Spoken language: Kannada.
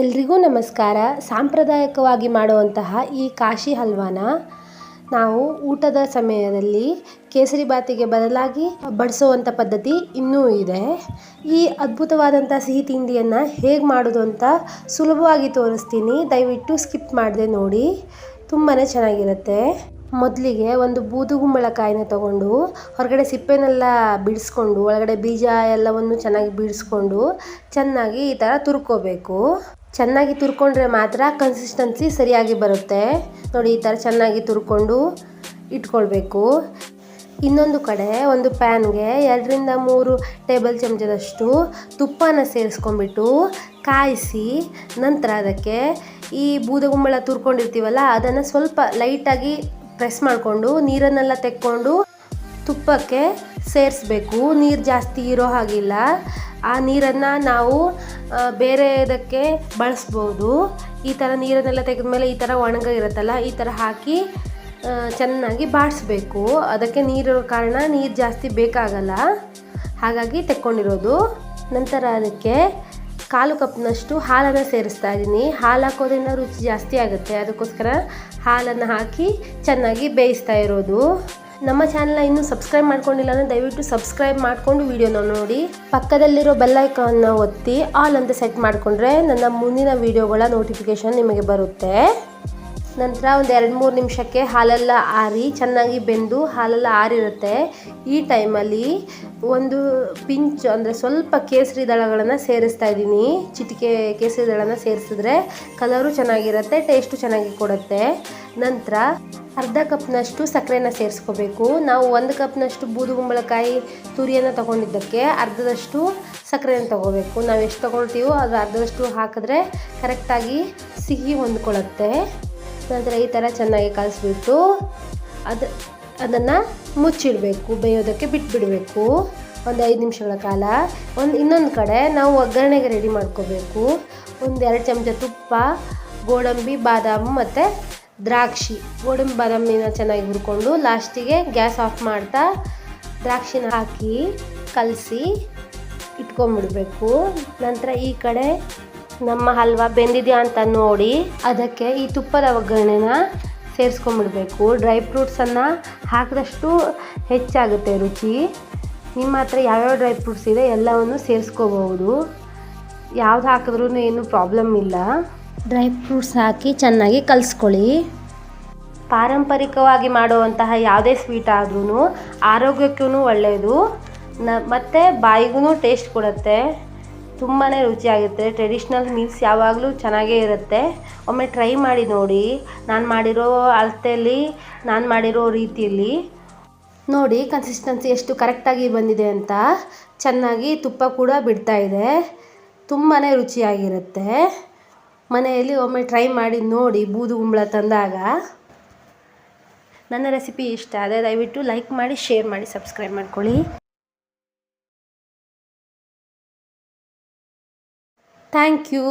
ಎಲ್ರಿಗೂ ನಮಸ್ಕಾರ. ಸಾಂಪ್ರದಾಯಿಕವಾಗಿ ಮಾಡುವಂತಹ ಈ ಕಾಶಿ ಹಲ್ವಾನ ನಾವು ಊಟದ ಸಮಯದಲ್ಲಿ ಕೇಸರಿ ಬಾತಿಗೆ ಬದಲಾಗಿ ಬಡಿಸುವಂಥ ಪದ್ಧತಿ ಇನ್ನೂ ಇದೆ. ಈ ಅದ್ಭುತವಾದಂಥ ಸಿಹಿ ತಿಂಡಿಯನ್ನು ಹೇಗೆ ಮಾಡೋದು ಅಂತ ಸುಲಭವಾಗಿ ತೋರಿಸ್ತೀನಿ. ದಯವಿಟ್ಟು ಸ್ಕಿಪ್ ಮಾಡದೆ ನೋಡಿ. ತುಂಬಾ ಚೆನ್ನಾಗಿರುತ್ತೆ. ಮೊದಲಿಗೆ ಒಂದು ಬೂದುಗುಂಬಳಕಾಯಿನ ತಗೊಂಡು ಹೊರಗಡೆ ಸಿಪ್ಪೆನೆಲ್ಲ ಬಿಡಿಸ್ಕೊಂಡು, ಒಳಗಡೆ ಬೀಜ ಎಲ್ಲವನ್ನು ಚೆನ್ನಾಗಿ ಬಿಡಿಸ್ಕೊಂಡು ಚೆನ್ನಾಗಿ ಈ ಥರ ತುರ್ಕೋಬೇಕು. ಚೆನ್ನಾಗಿ ತುರ್ಕೊಂಡ್ರೆ ಮಾತ್ರ ಕನ್ಸಿಸ್ಟೆನ್ಸಿ ಸರಿಯಾಗಿ ಬರುತ್ತೆ. ನೋಡಿ, ಈ ಥರ ಚೆನ್ನಾಗಿ ತುರ್ಕೊಂಡು ಇಟ್ಕೊಳ್ಬೇಕು. ಇನ್ನೊಂದು ಕಡೆ ಒಂದು ಪ್ಯಾನ್ಗೆ ಎರಡರಿಂದ ಮೂರು ಟೇಬಲ್ ಚಮಚದಷ್ಟು ತುಪ್ಪನ ಸೇರಿಸ್ಕೊಂಡ್ಬಿಟ್ಟು ಕಾಯಿಸಿ ನಂತರ ಅದಕ್ಕೆ ಈ ಬೂದಗುಂಬಳ ತುರ್ಕೊಂಡಿರ್ತೀವಲ್ಲ, ಅದನ್ನು ಸ್ವಲ್ಪ ಲೈಟಾಗಿ ಪ್ರೆಸ್ ಮಾಡಿಕೊಂಡು ನೀರನ್ನೆಲ್ಲ ತೆಕ್ಕೊಂಡು ತುಪ್ಪಕ್ಕೆ ಸೇರಿಸ್ಬೇಕು. ನೀರು ಜಾಸ್ತಿ ಇರೋ ಹಾಗಿಲ್ಲ. ಆ ನೀರನ್ನು ನಾವು ಬೇರೆದಕ್ಕೆ ಬಳಸ್ಬೋದು. ಈ ಥರ ನೀರನ್ನೆಲ್ಲ ತೆಗೆದ ಮೇಲೆ ಈ ಥರ ಒಣಗ ಇರುತ್ತಲ್ಲ, ಈ ಥರ ಹಾಕಿ ಚೆನ್ನಾಗಿ ಬಾಡಿಸ್ಬೇಕು ಅದಕ್ಕೆ ನೀರು ಕಾರಣ ನೀರು ಜಾಸ್ತಿ ಬೇಕಾಗಲ್ಲ. ಹಾಗಾಗಿ ತೆಕ್ಕೊಂಡಿರೋದು. ನಂತರ ಅದಕ್ಕೆ ಕಾಲು ಕಪ್ನಷ್ಟು ಹಾಲನ್ನು ಸೇರಿಸ್ತಾ ಇದ್ದೀನಿ. ಹಾಲು ಹಾಕೋದ್ರಿಂದ ರುಚಿ ಜಾಸ್ತಿ ಆಗುತ್ತೆ. ಅದಕ್ಕೋಸ್ಕರ ಹಾಲನ್ನು ಹಾಕಿ ಚೆನ್ನಾಗಿ ಬೇಯಿಸ್ತಾ ಇರೋದು. ನಮ್ಮ ಚಾನಲ್ನ ಇನ್ನೂ ಸಬ್ಸ್ಕ್ರೈಬ್ ಮಾಡ್ಕೊಂಡಿಲ್ಲ ಅಂದರೆ ದಯವಿಟ್ಟು ಸಬ್ಸ್ಕ್ರೈಬ್ ಮಾಡಿಕೊಂಡು ವಿಡಿಯೋನ ನೋಡಿ. ಪಕ್ಕದಲ್ಲಿರೋ ಬೆಲ್ಲೈಕನ್ನ ಒತ್ತಿ ಆಲ್ ಅಂತ ಸೆಟ್ ಮಾಡಿಕೊಂಡ್ರೆ ನನ್ನ ಮುಂದಿನ ವೀಡಿಯೋಗಳ ನೋಟಿಫಿಕೇಷನ್ ನಿಮಗೆ ಬರುತ್ತೆ. ನಂತರ ಒಂದು ಎರಡು ಮೂರು ನಿಮಿಷಕ್ಕೆ ಹಾಲೆಲ್ಲ ಆರಿ ಚೆನ್ನಾಗಿ ಬೆಂದು ಹಾಲೆಲ್ಲ ಆರಿರುತ್ತೆ. ಈ ಟೈಮಲ್ಲಿ ಒಂದು ಪಿಂಚ್ ಅಂದರೆ ಸ್ವಲ್ಪ ಕೇಸರಿ ದಳಗಳನ್ನು ಸೇರಿಸ್ತಾ ಇದ್ದೀನಿ. ಚಿಟಿಕೆ ಕೇಸರಿ ದಳನ ಸೇರಿಸಿದ್ರೆ ಕಲರು ಚೆನ್ನಾಗಿರುತ್ತೆ ಟೇಸ್ಟು ಚೆನ್ನಾಗಿ ಕೊಡುತ್ತೆ. ನಂತರ ಅರ್ಧ ಕಪ್ನಷ್ಟು ಸಕ್ಕರೆನ ಸೇರಿಸ್ಕೋಬೇಕು. ನಾವು ಒಂದು ಕಪ್ನಷ್ಟು ಬೂದು ಕುಂಬಳಕಾಯಿ ತುರಿಯನ್ನು ತೊಗೊಂಡಿದ್ದಕ್ಕೆ ಅರ್ಧದಷ್ಟು ಸಕ್ಕರೆನ ತೊಗೋಬೇಕು. ನಾವು ಎಷ್ಟು ತೊಗೊಳ್ತೀವೋ ಅದು ಅರ್ಧದಷ್ಟು ಹಾಕಿದ್ರೆ ಕರೆಕ್ಟಾಗಿ ಸಿಹಿ ಹೊಂದ್ಕೊಳ್ಳುತ್ತೆ. ನಂತರ ಈ ಥರ ಚೆನ್ನಾಗಿ ಕಲಸಿಬಿಟ್ಟು ಅದು, ಅದನ್ನು ಮುಚ್ಚಿಡಬೇಕು. ಬೇಯೋದಕ್ಕೆ ಬಿಟ್ಬಿಡಬೇಕು. ಒಂದು ಐದು ನಿಮಿಷಗಳ ಕಾಲ. ಒಂದು ಇನ್ನೊಂದು ಕಡೆ ನಾವು ಒಗ್ಗರಣೆಗೆ ರೆಡಿ ಮಾಡ್ಕೋಬೇಕು. ಒಂದು ಎರಡು ಚಮಚ ತುಪ್ಪ, ಗೋಡಂಬಿ, ಬಾದಾಮಿ ಮತ್ತು ದ್ರಾಕ್ಷಿ. ಗೋಡಂಬಿ, ಬಾದಾಮಿನ ಚೆನ್ನಾಗಿ ಹುರ್ಕೊಂಡು ಲಾಸ್ಟಿಗೆ ಗ್ಯಾಸ್ ಆಫ್ ಮಾಡ್ತಾ ದ್ರಾಕ್ಷಿನ ಹಾಕಿ ಕಲಸಿ ಇಟ್ಕೊಂಡ್ಬಿಡ್ಬೇಕು ನಂತರ ಈ ಕಡೆ ನಮ್ಮ ಹಲ್ವಾ ಬೆಂದಿದೆಯಾ ಅಂತ ನೋಡಿ ಅದಕ್ಕೆ ಈ ತುಪ್ಪದ ಒಗ್ಗರಣೆನ ಸೇರಿಸ್ಕೊಂಬಿಡ್ಬೇಕು. ಡ್ರೈ ಫ್ರೂಟ್ಸನ್ನು ಹಾಕಿದಷ್ಟು ಹೆಚ್ಚಾಗುತ್ತೆ ರುಚಿ. ನಿಮ್ಮ ಹತ್ರ ಯಾವ್ಯಾವ ಡ್ರೈ ಫ್ರೂಟ್ಸ್ ಇದೆ ಎಲ್ಲವನ್ನು ಸೇರಿಸ್ಕೋಬಹುದು. ಯಾವ್ದು ಹಾಕಿದ್ರೂ ಏನು ಪ್ರಾಬ್ಲಮ್ ಇಲ್ಲ. ಡ್ರೈ ಫ್ರೂಟ್ಸ್ ಹಾಕಿ ಚೆನ್ನಾಗಿ ಕಲಿಸ್ಕೊಳ್ಳಿ. ಪಾರಂಪರಿಕವಾಗಿ ಮಾಡುವಂತಹ ಯಾವುದೇ ಸ್ವೀಟ್ ಆದ್ರೂ ಆರೋಗ್ಯಕ್ಕೂ ಒಳ್ಳೆಯದು ನ, ಮತ್ತು ಬಾಯಿಗೂ ಟೇಸ್ಟ್ ಕೊಡುತ್ತೆ. ತುಂಬಾ ರುಚಿಯಾಗಿರುತ್ತೆ. ಟ್ರೆಡಿಷ್ನಲ್ ಮೀಲ್ಸ್ ಯಾವಾಗಲೂ ಚೆನ್ನಾಗೇ ಇರುತ್ತೆ. ಒಮ್ಮೆ ಟ್ರೈ ಮಾಡಿ ನೋಡಿ. ನಾನು ಮಾಡಿರೋ ಅಳತೆಯಲ್ಲಿ ನಾನು ಮಾಡಿರೋ ರೀತಿಯಲ್ಲಿ ನೋಡಿ ಕನ್ಸಿಸ್ಟೆನ್ಸಿ ಎಷ್ಟು ಕರೆಕ್ಟಾಗಿ ಬಂದಿದೆ ಅಂತ. ಚೆನ್ನಾಗಿ ತುಪ್ಪ ಕೂಡ ಬಿಡ್ತಾ ಇದೆ. ತುಂಬಾ ರುಚಿಯಾಗಿರುತ್ತೆ. ಮನೆಯಲ್ಲಿ ಒಮ್ಮೆ ಟ್ರೈ ಮಾಡಿ ನೋಡಿ ಬೂದು ಗುಂಬಳ ತಂದಾಗ. ನನ್ನ ರೆಸಿಪಿ ಇಷ್ಟ. ಆದರೆ ದಯವಿಟ್ಟು ಲೈಕ್ ಮಾಡಿ ಶೇರ್ ಮಾಡಿ ಸಬ್ಸ್ಕ್ರೈಬ್ ಮಾಡ್ಕೊಳ್ಳಿ. Thank you